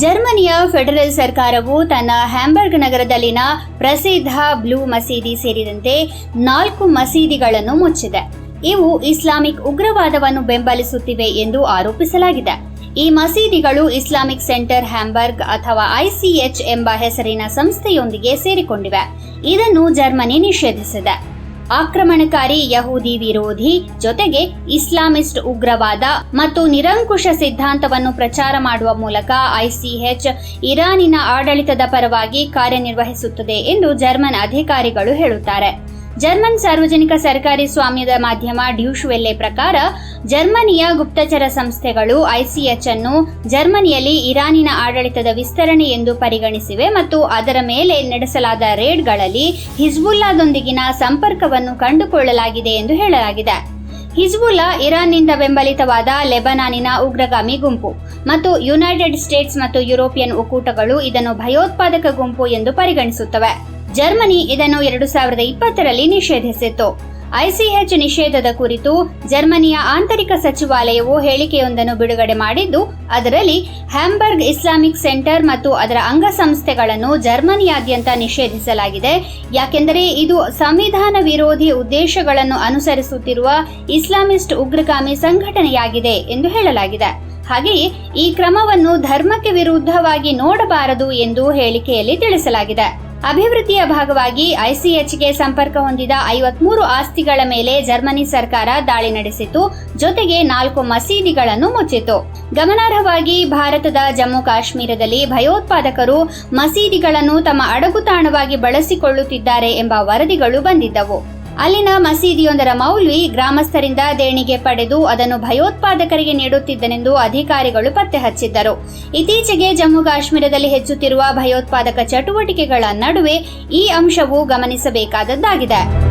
ಜರ್ಮನಿಯ ಫೆಡರಲ್ ಸರ್ಕಾರವು ತನ್ನ ಹ್ಯಾಂಬರ್ಗ್ ನಗರದಲ್ಲಿನ ಪ್ರಸಿದ್ಧ ಬ್ಲೂ ಮಸೀದಿ ಸೇರಿದಂತೆ ನಾಲ್ಕು ಮಸೀದಿಗಳನ್ನು ಮುಚ್ಚಿದೆ. ಇವು ಇಸ್ಲಾಮಿಕ್ ಉಗ್ರವಾದವನ್ನು ಬೆಂಬಲಿಸುತ್ತಿವೆ ಎಂದು ಆರೋಪಿಸಲಾಗಿದೆ. ಈ ಮಸೀದಿಗಳು ಇಸ್ಲಾಮಿಕ್ ಸೆಂಟರ್ ಹ್ಯಾಂಬರ್ಗ್ ಅಥವಾ ಐಸಿಎಚ್ ಎಂಬ ಹೆಸರಿನ ಸಂಸ್ಥೆಯೊಂದಿಗೆ ಸೇರಿಕೊಂಡಿವೆ. ಇದನ್ನು ಜರ್ಮನಿ ನಿಷೇಧಿಸಿದೆ. ಆಕ್ರಮಣಕಾರಿ ಯಹೂದಿ ವಿರೋಧಿ ಜೊತೆಗೆ ಇಸ್ಲಾಮಿಸ್ಟ್ ಉಗ್ರವಾದ ಮತ್ತು ನಿರಂಕುಶ ಸಿದ್ಧಾಂತವನ್ನು ಪ್ರಚಾರ ಮಾಡುವ ಮೂಲಕ ಐಸಿಎಚ್ ಇರಾನಿನ ಆಡಳಿತದ ಪರವಾಗಿ ಕಾರ್ಯನಿರ್ವಹಿಸುತ್ತದೆ ಎಂದು ಜರ್ಮನ್ ಅಧಿಕಾರಿಗಳು ಹೇಳುತ್ತಾರೆ. ಜರ್ಮನ್ ಸಾರ್ವಜನಿಕ ಸರ್ಕಾರಿ ಸ್ವಾಮ್ಯದ ಮಾಧ್ಯಮ ಡ್ಯೂಶ್ ಪ್ರಕಾರ, ಜರ್ಮನಿಯ ಗುಪ್ತಚರ ಸಂಸ್ಥೆಗಳು ಐಸಿಎಚ್ ಅನ್ನು ಜರ್ಮನಿಯಲ್ಲಿ ಇರಾನಿನ ಆಡಳಿತದ ವಿಸ್ತರಣೆ ಎಂದು ಪರಿಗಣಿಸಿವೆ ಮತ್ತು ಅದರ ಮೇಲೆ ನಡೆಸಲಾದ ರೇಡ್ಗಳಲ್ಲಿ ಹಿಜ್ಬುಲ್ಲಾದೊಂದಿಗಿನ ಸಂಪರ್ಕವನ್ನು ಕಂಡುಕೊಳ್ಳಲಾಗಿದೆ ಎಂದು ಹೇಳಲಾಗಿದೆ. ಹಿಜ್ಬುಲ್ಲಾ ಇರಾನ್ನಿಂದ ಬೆಂಬಲಿತವಾದ ಲೆಬನಾನಿನ ಉಗ್ರಗಾಮಿ ಗುಂಪು ಮತ್ತು ಯುನೈಟೆಡ್ ಸ್ಟೇಟ್ಸ್ ಮತ್ತು ಯುರೋಪಿಯನ್ ಒಕ್ಕೂಟಗಳು ಇದನ್ನು ಭಯೋತ್ಪಾದಕ ಗುಂಪು ಎಂದು ಪರಿಗಣಿಸುತ್ತವೆ. ಜರ್ಮನಿ ಇದನ್ನು ಎರಡು ಸಾವಿರದ ಇಪ್ಪತ್ತರಲ್ಲಿ ನಿಷೇಧಿಸಿತ್ತು. ಐಸಿಎಚ್ ನಿಷೇಧದ ಕುರಿತು ಜರ್ಮನಿಯ ಆಂತರಿಕ ಸಚಿವಾಲಯವು ಹೇಳಿಕೆಯೊಂದನ್ನು ಬಿಡುಗಡೆ ಮಾಡಿದ್ದು, ಅದರಲ್ಲಿ ಹ್ಯಾಂಬರ್ಗ್ ಇಸ್ಲಾಮಿಕ್ ಸೆಂಟರ್ ಮತ್ತು ಅದರ ಅಂಗಸಂಸ್ಥೆಗಳನ್ನು ಜರ್ಮನಿಯಾದ್ಯಂತ ನಿಷೇಧಿಸಲಾಗಿದೆ. ಯಾಕೆಂದರೆ ಇದು ಸಂವಿಧಾನ ವಿರೋಧಿ ಉದ್ದೇಶಗಳನ್ನು ಅನುಸರಿಸುತ್ತಿರುವ ಇಸ್ಲಾಮಿಸ್ಟ್ ಉಗ್ರಗಾಮಿ ಸಂಘಟನೆಯಾಗಿದೆ ಎಂದು ಹೇಳಲಾಗಿದೆ. ಹಾಗೆಯೇ, ಈ ಕ್ರಮವನ್ನು ಧರ್ಮಕ್ಕೆ ವಿರುದ್ಧವಾಗಿ ನೋಡಬಾರದು ಎಂದು ಹೇಳಿಕೆಯಲ್ಲಿ ತಿಳಿಸಲಾಗಿದೆ. ಅಭಿವೃದ್ಧಿಯ ಭಾಗವಾಗಿ ಐಸಿಎಚ್ಗೆ ಸಂಪರ್ಕ ಹೊಂದಿದ ಐವತ್ಮೂರು ಆಸ್ತಿಗಳ ಮೇಲೆ ಜರ್ಮನಿ ಸರ್ಕಾರ ದಾಳಿ ನಡೆಸಿತು ಜೊತೆಗೆ ನಾಲ್ಕು ಮಸೀದಿಗಳನ್ನು ಮುಚ್ಚಿತು ಗಮನಾರ್ಹವಾಗಿ ಭಾರತದ ಜಮ್ಮು ಕಾಶ್ಮೀರದಲ್ಲಿ ಭಯೋತ್ಪಾದಕರು ಮಸೀದಿಗಳನ್ನು ತಮ್ಮ ಅಡಗುತಾಣವಾಗಿ ಬಳಸಿಕೊಳ್ಳುತ್ತಿದ್ದಾರೆ ಎಂಬ ವರದಿಗಳು ಬಂದಿದ್ದವು. ಅಲ್ಲಿನ ಮಸೀದಿಯೊಂದರ ಮೌಲ್ವಿ ಗ್ರಾಮಸ್ಥರಿಂದ ದೇಣಿಗೆ ಪಡೆದು ಅದನ್ನು ಭಯೋತ್ಪಾದಕರಿಗೆ ನೀಡುತ್ತಿದ್ದನೆಂದು ಅಧಿಕಾರಿಗಳು ಪತ್ತೆ ಹಚ್ಚಿದ್ದರು. ಇತ್ತೀಚೆಗೆ ಜಮ್ಮು ಕಾಶ್ಮೀರದಲ್ಲಿ ಹೆಚ್ಚುತ್ತಿರುವ ಭಯೋತ್ಪಾದಕ ಚಟುವಟಿಕೆಗಳ ನಡುವೆ ಈ ಅಂಶವು ಗಮನಿಸಬೇಕಾದದ್ದಾಗಿದೆ.